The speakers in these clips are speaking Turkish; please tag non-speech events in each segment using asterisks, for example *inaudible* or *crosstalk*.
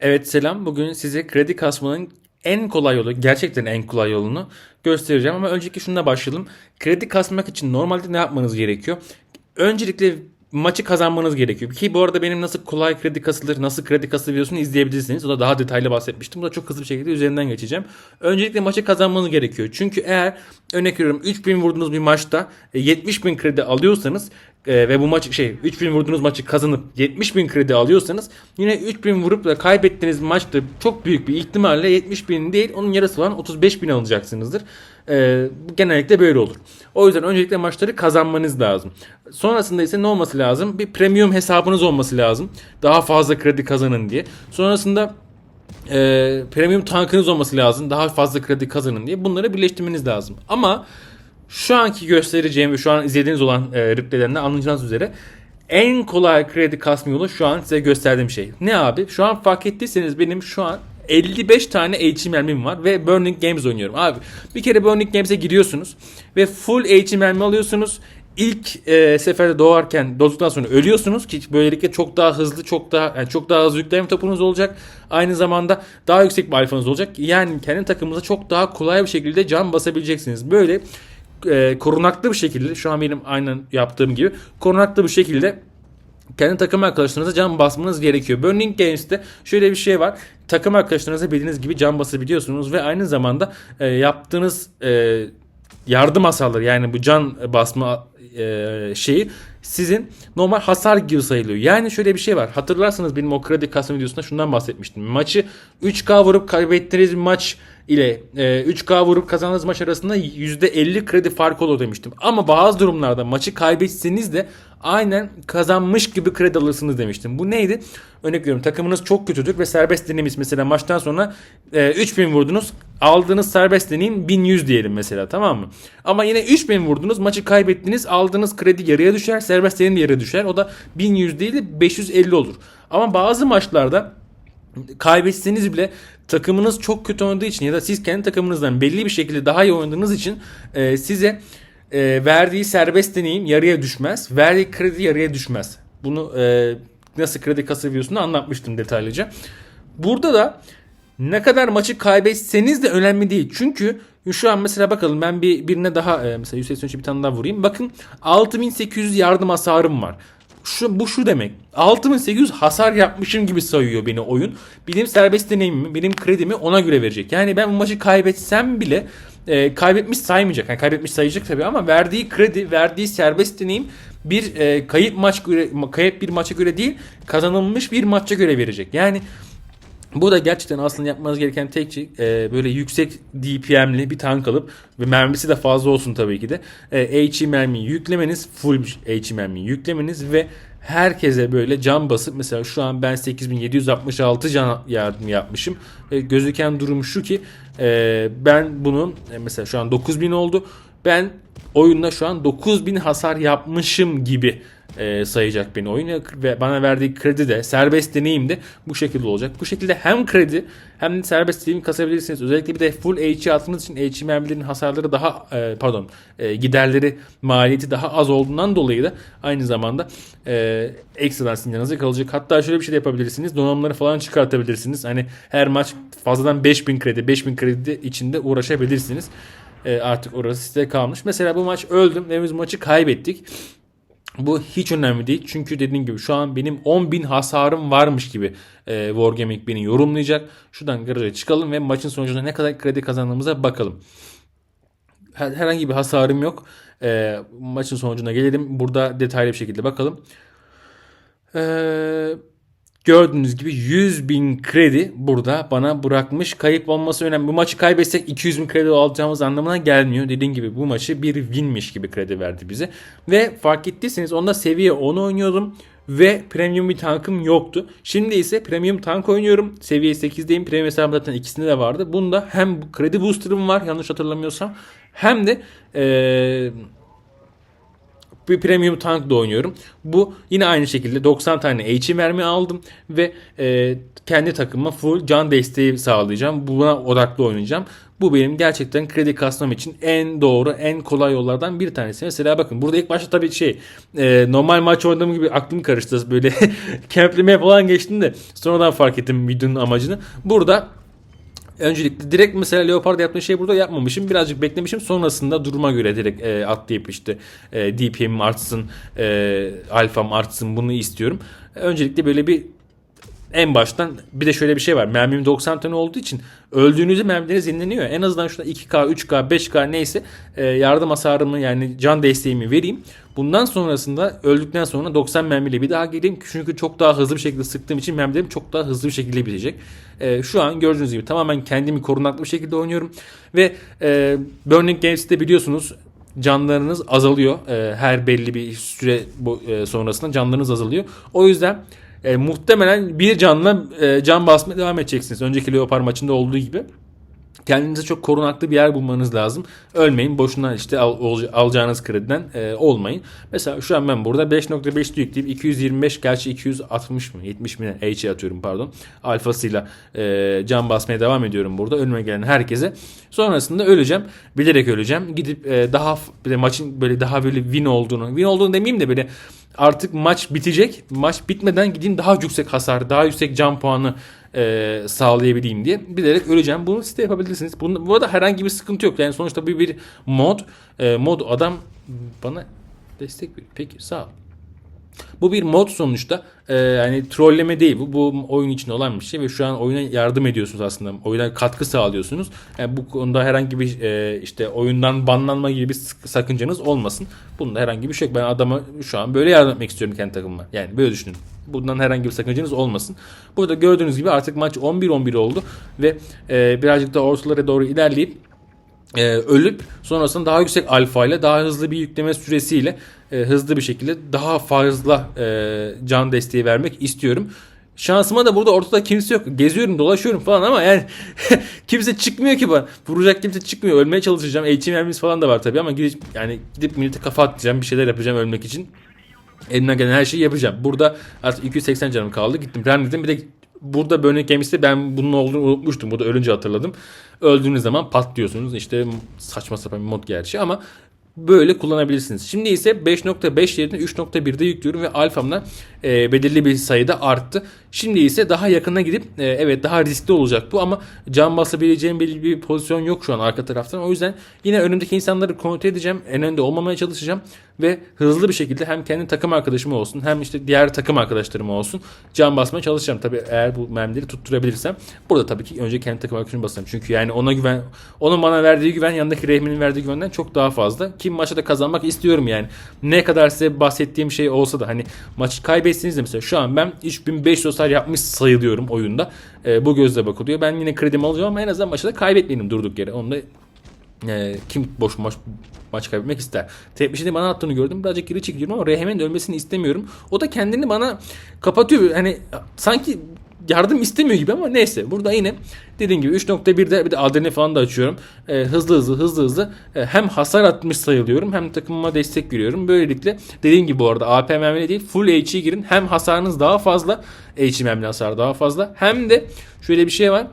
Evet selam. Bugün size kredi kasmanın en kolay yolu, gerçekten en kolay yolunu göstereceğim. Ama önceki şununla başlayalım. Kredi kasmak için normalde ne yapmanız gerekiyor? Öncelikle maçı kazanmanız gerekiyor. Ki bu arada benim nasıl kolay kredi kasılır, nasıl kredi kasılır videosunu izleyebilirsiniz. O da daha detaylı bahsetmiştim. Bu da çok hızlı bir şekilde üzerinden geçeceğim. Öncelikle maçı kazanmanız gerekiyor. Çünkü eğer örnek veriyorum 3000 vurduğunuz bir maçta e, 70 bin kredi alıyorsanız e, ve bu maç şey 3000 vurduğunuz maçı kazanıp 70 bin kredi alıyorsanız yine 3000 vurup da kaybettiğiniz maçta çok büyük bir ihtimalle 70 bin değil onun yarısı olan 35 bin alacaksınızdır. E, genellikle böyle olur. O yüzden öncelikle maçları kazanmanız lazım. Sonrasında ise ne olması lazım? Bir premium hesabınız olması lazım. Daha fazla kredi kazanın diye. Sonrasında e, premium tankınız olması lazım. Daha fazla kredi kazanın diye. Bunları birleştirmeniz lazım. Ama şu anki göstereceğim ve şu an izlediğiniz olan e, replaylerinde anlayacağınız üzere en kolay kredi kasma yolu şu an size gösterdiğim şey. Ne abi? Şu an fark ettiyseniz benim şu an 55 tane HMM'im var ve Burning Games oynuyorum. Abi bir kere Burning Games'e giriyorsunuz ve full HMM alıyorsunuz. İlk e, seferde doğarken doğduktan sonra ölüyorsunuz ki böylelikle çok daha hızlı, çok daha yani çok daha hızlı yükleme topunuz olacak. Aynı zamanda daha yüksek bir alfanız olacak. Yani kendi takımınıza çok daha kolay bir şekilde can basabileceksiniz. Böyle e, korunaklı bir şekilde şu an benim aynen yaptığım gibi korunaklı bir şekilde kendi takım arkadaşlarınıza can basmanız gerekiyor. Burning Games'te şöyle bir şey var. Takım arkadaşlarınıza bildiğiniz gibi can basabiliyorsunuz ve aynı zamanda e, yaptığınız e, yardım hasarları yani bu can basma e, şeyi sizin normal hasar gibi sayılıyor. Yani şöyle bir şey var. Hatırlarsanız benim o kredi kasım videosunda şundan bahsetmiştim. Maçı 3K vurup kaybettiğiniz maç ile e, 3K vurup kazandığınız maç arasında %50 kredi farkı olur demiştim. Ama bazı durumlarda maçı kaybetseniz de aynen kazanmış gibi kredi alırsınız demiştim. Bu neydi? Örnek veriyorum takımınız çok kötüdür ve serbest deneyimiz mesela maçtan sonra e, 3000 vurdunuz aldığınız serbest deneyim 1100 diyelim mesela tamam mı? Ama yine 3000 vurdunuz maçı kaybettiniz aldığınız kredi yarıya düşer serbest deneyim de yarıya düşer o da 1100 değil de 550 olur. Ama bazı maçlarda kaybetseniz bile takımınız çok kötü oynadığı için ya da siz kendi takımınızdan belli bir şekilde daha iyi oynadığınız için e, size e, verdiği serbest deneyim yarıya düşmez. Verdiği kredi yarıya düşmez. Bunu e, nasıl kredi kasa anlatmıştım detaylıca. Burada da ne kadar maçı kaybetseniz de önemli değil. Çünkü şu an mesela bakalım ben bir birine daha e, mesela 183 bir tane daha vurayım. Bakın 6800 yardım hasarım var. Şu, bu şu demek. 6800 hasar yapmışım gibi sayıyor beni oyun. Benim serbest deneyimimi, benim kredimi ona göre verecek. Yani ben bu maçı kaybetsem bile e, kaybetmiş saymayacak. Yani kaybetmiş sayacak tabii ama verdiği kredi, verdiği serbest deneyim bir e, kayıp maç göre, kayıp bir maça göre değil, kazanılmış bir maça göre verecek. Yani bu da gerçekten aslında yapmanız gereken tek şey e, böyle yüksek DPM'li bir tank alıp ve mermisi de fazla olsun tabii ki de e, HE mermiyi yüklemeniz full HE mermiyi yüklemeniz ve herkese böyle can basıp mesela şu an ben 8766 can yardım yapmışım. Ve gözüken durum şu ki e, ben bunun e, mesela şu an 9000 oldu. Ben oyunda şu an 9000 hasar yapmışım gibi e, sayacak beni oyun ve bana verdiği kredi de serbest deneyim de bu şekilde olacak. Bu şekilde hem kredi hem de serbest deneyim kasabilirsiniz. Özellikle bir de full HE attığınız için HE mermilerin hasarları daha e, pardon e, giderleri maliyeti daha az olduğundan dolayı da aynı zamanda e, ekstradan sinyalinize kalacak. Hatta şöyle bir şey de yapabilirsiniz. Donanımları falan çıkartabilirsiniz. Hani her maç fazladan 5000 kredi 5000 kredi içinde uğraşabilirsiniz. E, artık orası size kalmış. Mesela bu maç öldüm ve biz maçı kaybettik. Bu hiç önemli değil. Çünkü dediğim gibi şu an benim 10.000 hasarım varmış gibi e, Wargaming beni yorumlayacak. Şuradan garaja çıkalım ve maçın sonucunda ne kadar kredi kazandığımıza bakalım. Her, herhangi bir hasarım yok. E, maçın sonucuna gelelim. Burada detaylı bir şekilde bakalım. Eee Gördüğünüz gibi 100 bin kredi burada bana bırakmış. Kayıp olması önemli. Bu maçı kaybetsek 200 bin kredi alacağımız anlamına gelmiyor. Dediğim gibi bu maçı bir winmiş gibi kredi verdi bize. Ve fark ettiyseniz onda seviye 10 oynuyordum. Ve premium bir tankım yoktu. Şimdi ise premium tank oynuyorum. Seviye 8'deyim. Premium hesabım zaten ikisinde de vardı. Bunda hem kredi booster'ım var yanlış hatırlamıyorsam. Hem de ee, bir premium tank da oynuyorum. Bu yine aynı şekilde 90 tane HE mermi aldım ve e, kendi takıma full can desteği sağlayacağım. Buna odaklı oynayacağım. Bu benim gerçekten kredi kasmam için en doğru, en kolay yollardan bir tanesi. Mesela bakın burada ilk başta tabii şey e, normal maç oynadığım gibi aklım karıştı. Böyle *laughs* kemplemeye falan geçtim de sonradan fark ettim videonun amacını. Burada Öncelikle direkt mesela Leopard yaptığım şey burada yapmamışım. Birazcık beklemişim. Sonrasında duruma göre direkt e, atlayıp işte e, DPM'im artsın, e, alfam artsın bunu istiyorum. Öncelikle böyle bir en baştan bir de şöyle bir şey var. Mermim 90 tane olduğu için öldüğünüzde mermileriniz yenileniyor. En azından şurada 2K, 3K, 5K neyse e, yardım hasarımı yani can desteğimi vereyim. Bundan sonrasında öldükten sonra 90 mermiyle bir daha geleyim. Çünkü çok daha hızlı bir şekilde sıktığım için mermilerim çok daha hızlı bir şekilde bitecek. E, şu an gördüğünüz gibi tamamen kendimi korunaklı bir şekilde oynuyorum. Ve e, Burning Games'te biliyorsunuz canlarınız azalıyor. Her belli bir süre sonrasında canlarınız azalıyor. O yüzden e, muhtemelen bir canla e, can basmaya devam edeceksiniz. Önceki Leopard maçında olduğu gibi. Kendinize çok korunaklı bir yer bulmanız lazım. Ölmeyin. Boşuna işte al, ol, alacağınız krediden e, olmayın. Mesela şu an ben burada 5.5 yükleyip 225 gerçi 260 mı 70 mi H'e atıyorum pardon. Alfasıyla e, can basmaya devam ediyorum burada. Önüme gelen herkese. Sonrasında öleceğim. Bilerek öleceğim. Gidip e, daha bir de maçın böyle daha böyle win olduğunu. Win olduğunu demeyeyim de böyle artık maç bitecek. Maç bitmeden gideyim daha yüksek hasar, daha yüksek can puanı e, sağlayabileyim diye bilerek öleceğim. Bunu siz de yapabilirsiniz. Bunu, bu arada herhangi bir sıkıntı yok. Yani sonuçta bir, bir mod. E, mod adam bana destek veriyor. Peki sağ ol. Bu bir mod sonuçta. Ee, yani trolleme değil bu. Bu oyun için olan bir şey ve şu an oyuna yardım ediyorsunuz aslında. Oyuna katkı sağlıyorsunuz. Yani bu konuda herhangi bir e, işte oyundan banlanma gibi bir sakıncanız olmasın. Bunda herhangi bir şey yok. Ben adama şu an böyle yardım etmek istiyorum kendi takımıma. Yani böyle düşünün. Bundan herhangi bir sakıncanız olmasın. Burada gördüğünüz gibi artık maç 11-11 oldu ve e, birazcık da ortalara doğru ilerleyip e, ölüp sonrasında daha yüksek alfa ile daha hızlı bir yükleme süresiyle e, hızlı bir şekilde daha fazla e, can desteği vermek istiyorum. Şansıma da burada ortada kimse yok. Geziyorum, dolaşıyorum falan ama yani *laughs* kimse çıkmıyor ki bana. Vuracak kimse çıkmıyor. Ölmeye çalışacağım. Eğitim mermimiz falan da var tabii ama gidip yani gidip millete kafa atacağım, bir şeyler yapacağım ölmek için. Elimden gelen her şeyi yapacağım. Burada artık 280 canım kaldı. Gittim Remledim. Bir de burada Burning Games'te ben bunun olduğunu unutmuştum. Burada ölünce hatırladım. Öldüğünüz zaman patlıyorsunuz. İşte saçma sapan bir mod gerçi ama böyle kullanabilirsiniz. Şimdi ise 5.5 yerine 3.1'de yüklüyorum ve alfamda e, belirli bir sayıda arttı. Şimdi ise daha yakına gidip e, evet daha riskli olacak bu ama can basabileceğim belirli bir pozisyon yok şu an arka taraftan. O yüzden yine önümdeki insanları kontrol edeceğim. En önde olmamaya çalışacağım ve hızlı bir şekilde hem kendi takım arkadaşım olsun hem işte diğer takım arkadaşlarım olsun can basmaya çalışacağım. Tabii eğer bu mermileri tutturabilirsem. Burada tabii ki önce kendi takım arkadaşımı basacağım. Çünkü yani ona güven, onun bana verdiği güven yanındaki rehminin verdiği güvenden çok daha fazla. Kim maçta da kazanmak istiyorum yani. Ne kadar size bahsettiğim şey olsa da hani maçı kaybetsiniz de mesela şu an ben 3500 hasar yapmış sayılıyorum oyunda. E, bu gözle bakılıyor. Ben yine kredimi alacağım ama en azından maçta da kaybetmeyelim durduk yere. Onu da e, kim boş maç maç kaybetmek ister. Tepmişini bana attığını gördüm. Birazcık geri çekiyorum ama Rehem'in ölmesini istemiyorum. O da kendini bana kapatıyor. Hani sanki yardım istemiyor gibi ama neyse. Burada yine dediğim gibi 3.1'de bir de adrenalin falan da açıyorum. E, hızlı hızlı hızlı hızlı e, hem hasar atmış sayılıyorum hem takımıma destek veriyorum. Böylelikle dediğim gibi bu arada AP mermili değil full HE girin. Hem hasarınız daha fazla HE mermili hasar daha fazla hem de şöyle bir şey var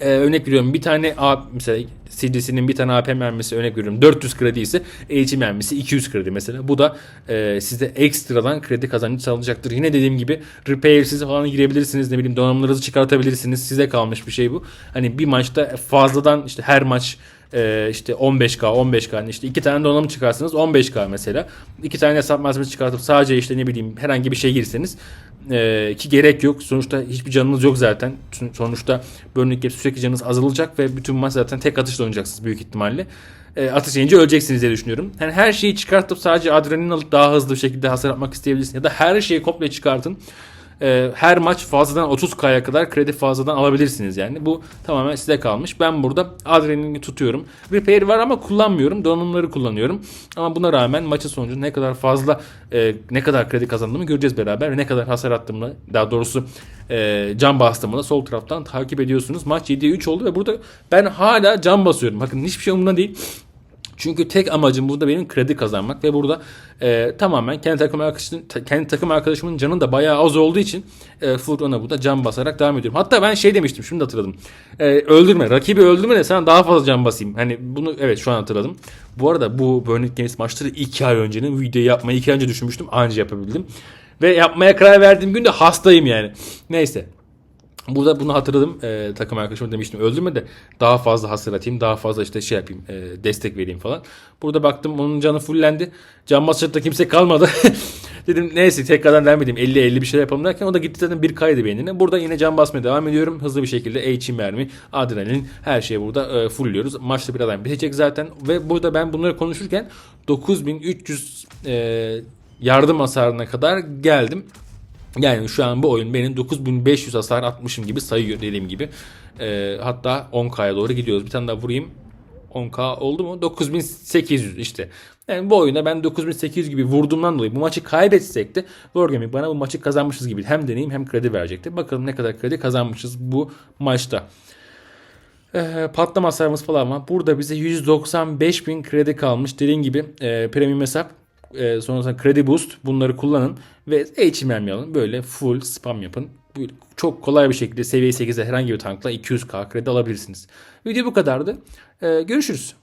ee, örnek veriyorum bir tane A mesela CD'sinin bir tane AP mermisi örnek veriyorum 400 kredi ise HE mermisi 200 kredi mesela. Bu da e, size ekstradan kredi kazancı sağlayacaktır. Yine dediğim gibi repair'siz falan girebilirsiniz ne bileyim donanımlarınızı çıkartabilirsiniz. Size kalmış bir şey bu. Hani bir maçta fazladan işte her maç e, işte 15K 15K hani işte iki tane donanım çıkarsınız 15K mesela. iki tane hesap malzemesi çıkartıp sadece işte ne bileyim herhangi bir şey girseniz e, ki gerek yok. Sonuçta hiçbir canınız yok zaten. Sonuçta bölümlük sürekli canınız azalacak ve bütün maç zaten tek atışla oynayacaksınız büyük ihtimalle. E, atış yiyince öleceksiniz diye düşünüyorum. Yani her şeyi çıkartıp sadece adrenalin alıp daha hızlı bir şekilde hasar atmak isteyebilirsiniz. Ya da her şeyi komple çıkartın e, her maç fazladan 30K'ya kadar kredi fazladan alabilirsiniz yani. Bu tamamen size kalmış. Ben burada adrenalini tutuyorum. Repair var ama kullanmıyorum. Donanımları kullanıyorum. Ama buna rağmen maçın sonucu ne kadar fazla e, ne kadar kredi kazandığımı göreceğiz beraber. Ve ne kadar hasar attığımı daha doğrusu e, can bastığımı da sol taraftan takip ediyorsunuz. Maç 7'ye 3 oldu ve burada ben hala can basıyorum. Bakın hiçbir şey umurumda değil. Çünkü tek amacım burada benim kredi kazanmak ve burada e, tamamen kendi takım arkadaşımın kendi takım arkadaşımın canı da bayağı az olduğu için e, full ona burada can basarak devam ediyorum. Hatta ben şey demiştim şimdi hatırladım. E, öldürme rakibi öldürme de sana daha fazla can basayım. Hani bunu evet şu an hatırladım. Bu arada bu Burning Games maçları 2 ay öncenin videoyu yapmayı 2 ay önce düşünmüştüm anca yapabildim. Ve yapmaya karar verdiğim gün de hastayım yani. Neyse. Burada bunu hatırladım. Ee, takım arkadaşıma demiştim öldürme de daha fazla hasar atayım. Daha fazla işte şey yapayım. e, destek vereyim falan. Burada baktım onun canı fullendi. Can basacak kimse kalmadı. *laughs* Dedim neyse tekrardan devam edeyim. 50-50 bir şey yapalım derken o da gitti zaten bir kaydı beynine. Burada yine can basmaya devam ediyorum. Hızlı bir şekilde H mermi, adrenalin her şeyi burada e, fullliyoruz. Maçta birazdan bitecek zaten. Ve burada ben bunları konuşurken 9300 e, yardım hasarına kadar geldim. Yani şu an bu oyun benim 9500 hasar atmışım gibi sayıyor dediğim gibi. Ee, hatta 10k'ya doğru gidiyoruz. Bir tane daha vurayım. 10k oldu mu? 9800 işte. Yani bu oyuna ben 9800 gibi vurduğumdan dolayı bu maçı kaybetsek de Wargaming bana bu maçı kazanmışız gibi hem deneyim hem kredi verecekti. Bakalım ne kadar kredi kazanmışız bu maçta. Ee, patlama hasarımız falan var. Burada bize 195 bin kredi kalmış. Dediğim gibi e, premium hesap e, sonrasında kredi boost bunları kullanın ve HMM alın. Böyle full spam yapın. Çok kolay bir şekilde seviye 8'de herhangi bir tankla 200k kredi alabilirsiniz. Video bu kadardı. E, görüşürüz.